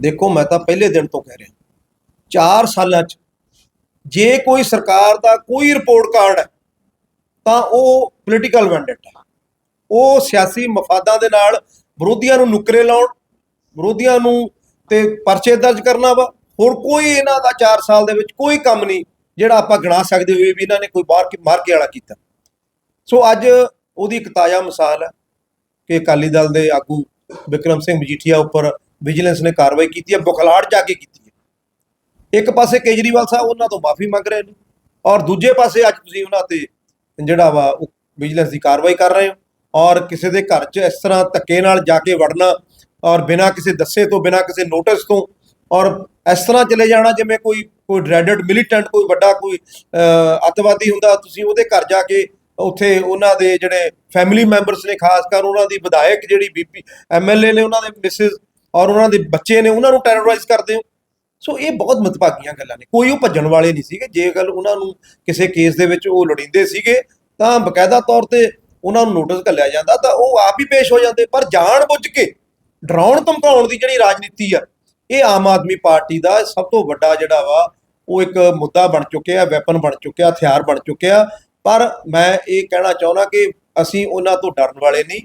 ਦੇਖੋ, ਮੈਂ ਤਾਂ ਪਹਿਲੇ ਦਿਨ ਤੋਂ ਕਹਿ ਰਿਹਾ। 4 ਸਾਲਾਂ 'ਚ ਜੇ ਕੋਈ ਸਰਕਾਰ ਦਾ ਕੋਈ ਰਿਪੋਰਟ ਕਾਰਡ ਹੈ, ਤਾਂ ਉਹ ਪੋਲੀਟੀਕਲ ਵੈਂਡੇਟਾ ਉਹ ਸਿਆਸੀ ਮਫਾਦਾਂ ਦੇ ਨਾਲ ਵਿਰੋਧੀਆਂ ਨੂੰ ਨੁਕਰੇ ਲਾਉਣ, ਵਿਰੋਧੀਆਂ ਨੂੰ ਤੇ ਪਰਚੇ ਦਰਜ ਕਰਨਾ ਵਾ। ਹੋਰ ਕੋਈ ਇਹਨਾਂ ਦਾ 4 ਸਾਲ ਦੇ ਵਿੱਚ ਕੋਈ ਕੰਮ ਨਹੀਂ, ਜਿਹੜਾ ਆਪਾਂ ਗਿਣਾ ਸਕਦੇ ਹੋਏ ਵੀ ਇਹਨਾਂ ਨੇ ਕੋਈ ਬਾਹਰ ਮਾਰ ਕੇ ਵਾਲਾ ਕੀਤਾ। ਸੋ ਅੱਜ ਉਹਦੀ ਇੱਕ ਤਾਜ਼ਾ ਮਿਸਾਲ ਹੈ ਕਿ ਅਕਾਲੀ ਦਲ ਦੇ ਆਗੂ ਵਿਕਰਮ ਸਿੰਘ ਮਜੀਠੀਆ ਉੱਪਰ ਵਿਜੀਲੈਂਸ ਨੇ ਕਾਰਵਾਈ ਕੀਤੀ ਹੈ ਬੁਖਲਾੜ ਜਾ ਕੇ ਕੀਤੀ ਹੈ। ਇੱਕ ਪਾਸੇ ਕੇਜਰੀਵਾਲ ਸਾਹਿਬ ਉਹਨਾਂ ਤੋਂ ਮਾਫੀ ਮੰਗ ਰਹੇ ਨੇ ਔਰ ਦੂਜੇ ਪਾਸੇ ਅੱਜ ਤੁਸੀਂ ਉਹਨਾਂ ਤੇ ਜਿਹੜਾ ਵਾ ਉਹ ਵਿਜੀਲੈਂਸ ਦੀ ਕਾਰਵਾਈ ਕਰ ਰਹੇ ਹੋ ਔਰ ਕਿਸੇ ਦੇ ਘਰ 'ਚ ਇਸ ਤਰ੍ਹਾਂ ਧੱਕੇ ਨਾਲ ਜਾ ਕੇ ਵੜਨਾ ਔਰ ਬਿਨਾਂ ਕਿਸੇ ਦੱਸੇ ਤੋਂ ਬਿਨਾਂ ਕਿਸੇ ਨੋਟਿਸ ਤੋਂ ਔਰ ਇਸ ਤਰ੍ਹਾਂ ਚਲੇ ਜਾਣਾ ਜਿਵੇਂ ਕੋਈ ਕੋਈ ਡਰੈਡਡ ਮਿਲੀਟੈਂਟ ਕੋਈ ਵੱਡਾ ਕੋਈ ਅਹ, ਅੱਤਵਾਦੀ ਹੁੰਦਾ ਤੁਸੀਂ ਉਹਦੇ ਘਰ ਜਾ ਕੇ ਉੱਥੇ ਉਹਨਾਂ ਦੇ ਜਿਹੜੇ ਫੈਮਿਲੀ ਮੈਂਬਰਸ ਨੇ ਖਾਸ ਕਰ ਉਹਨਾਂ ਦੀ ਵਿਧਾਇਕ ਜਿਹੜੀ ਬੀਪੀ ਐਮਐਲਏ ਨੇ ਉਹਨਾਂ ਦੇ ਮਿਸਿਸ ਔਰ ਉਹਨਾਂ ਦੇ ਬੱਚੇ ਨੇ ਉਹਨਾਂ ਨੂੰ ਟੈਰੋਰਾਈਜ਼ ਕਰਦੇ ਹੋ। ਸੋ ਇਹ ਬਹੁਤ ਮਤਭਾਗੀਆਂ ਗੱਲਾਂ ਨੇ। ਕੋਈ ਉਹ ਭੱਜਣ ਵਾਲੇ ਨਹੀਂ ਸੀਗੇ। ਜੇ ਗੱਲ ਉਹਨਾਂ ਨੂੰ ਕਿਸੇ ਕੇਸ ਦੇ ਵਿੱਚ ਉਹ ਲੋੜੀਂਦੇ ਸੀਗੇ, ਤਾਂ ਬਕਾਇਦਾ ਤੌਰ ਤੇ ਉਹਨਾਂ ਨੂੰ ਨੋਟਿਸ ਘੱਲਿਆ ਜਾਂਦਾ, ਤਾਂ ਉਹ ਆਪ ਹੀ ਪੇਸ਼ ਹੋ ਜਾਂਦੇ। ਪਰ ਜਾਣ ਬੁੱਝ ਕੇ ਡਰਾਉਣ ਧਮਕਾਉਣ ਦੀ ਜਿਹੜੀ ਰਾਜਨੀਤੀ ਆ, ਇਹ ਆਮ ਆਦਮੀ ਪਾਰਟੀ ਦਾ ਸਭ ਤੋਂ ਵੱਡਾ ਜਿਹੜਾ ਵਾ, ਉਹ ਇੱਕ ਮੁੱਦਾ ਬਣ ਚੁੱਕਿਆ ਵੈਪਨ ਬਣ ਚੁੱਕਿਆ, ਹਥਿਆਰ ਬਣ ਚੁੱਕਿਆ। ਪਰ ਮੈਂ ਇਹ ਕਹਿਣਾ ਚਾਹੁੰਦਾ ਕਿ ਅਸੀਂ ਉਹਨਾਂ ਤੋਂ ਡਰਨ ਵਾਲੇ ਨਹੀਂ।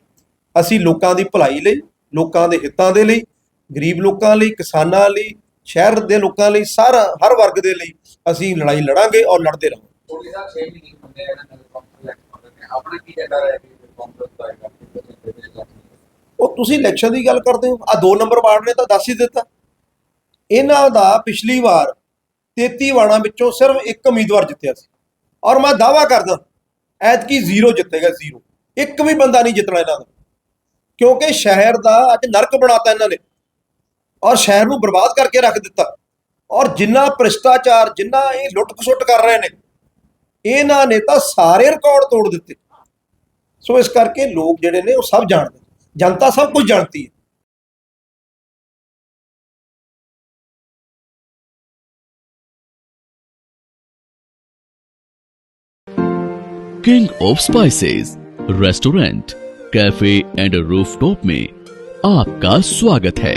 ਅਸੀਂ ਲੋਕਾਂ ਦੀ ਭਲਾਈ ਲਈ, ਲੋਕਾਂ ਦੇ ਹਿੱਤਾਂ ਦੇ ਲਈ ਗਰੀਬ ਲੋਕਾਂ ਲਈ ਕਿਸਾਨਾਂ ਲਈ ਸ਼ਹਿਰ ਦੇ ਲੋਕਾਂ ਲਈ ਸਾਰਾ ਹਰ ਵਰਗ ਦੇ ਲਈ ਅਸੀਂ ਲੜਾਈ ਲੜਾਂਗੇ ਔਰ ਲੜਦੇ ਰਹਾਂਗੇ। ਥੋੜੀ ਸਾਹਿਬ 6 ਮਹੀਨੇ ਹੁੰਦੇ ਆ ਇਹਨਾਂ ਦੇ ਕੰਪਨੀ ਲੈਕਸ਼ਨ ਆਪਣਾ ਕੀ ਏਜੰਡਾ ਹੈ ਕਿ ਕਾਂਗਰਸ ਦਾ ਹੈਗਾ ਉਹ ਤੁਸੀਂ ਇਲੈਕਸ਼ਨ ਦੀ ਗੱਲ ਕਰਦੇ ਹੋ। ਆ ਦੋ ਨੰਬਰ ਵਾਰਡ ਨੇ ਤਾਂ ਦੱਸ ਹੀ ਦਿੱਤਾ। ਇਹਨਾਂ ਦਾ ਪਿਛਲੀ ਵਾਰ 33 ਵਾਰਡਾਂ ਵਿੱਚੋਂ ਸਿਰਫ ਇੱਕ ਉਮੀਦਵਾਰ ਜਿੱਤਿਆ ਸੀ। ਔਰ ਮੈਂ ਦਾਵਾ ਕਰਦਾ ਐਤਕੀ ਜ਼ੀਰੋ ਜਿੱਤੇਗਾ ਜ਼ੀਰੋ। ਇੱਕ ਵੀ ਬੰਦਾ ਨਹੀਂ ਜਿੱਤਣਾ ਇਹਨਾਂ ਦਾ। ਕਿਉਂਕਿ ਸ਼ਹਿਰ ਦਾ ਅੱਜ ਨਰਕ ਬਣਾਤਾ ਇਹਨਾਂ ਨੇ। ਔਰ ਸ਼ਹਿਰ ਨੂੰ ਬਰਬਾਦ ਕਰਕੇ ਰੱਖ ਦਿੱਤਾ ਔਰ ਜਿੰਨਾ ਭ੍ਰਿਸ਼ਟਾਚਾਰ ਜਿੰਨਾ ਇਹ ਲੁੱਟ ਖਸੁੱਟ ਕਰ ਰਹੇ ਨੇ ਇਹਨਾਂ ਨੇ ਤਾਂ ਸਾਰੇ ਰਿਕਾਰਡ ਤੋੜ ਦਿੱਤੇ ਸੋ ਇਸ ਕਰਕੇ ਲੋਕ ਜਿਹੜੇ ਨੇ ਉਹ ਸਭ ਜਾਣਦੇ ਜਨਤਾ ਸਭ ਕੁਝ ਜਾਣਦੀ ਹੈ king of spices restaurant cafe and rooftop में आपका स्वागत है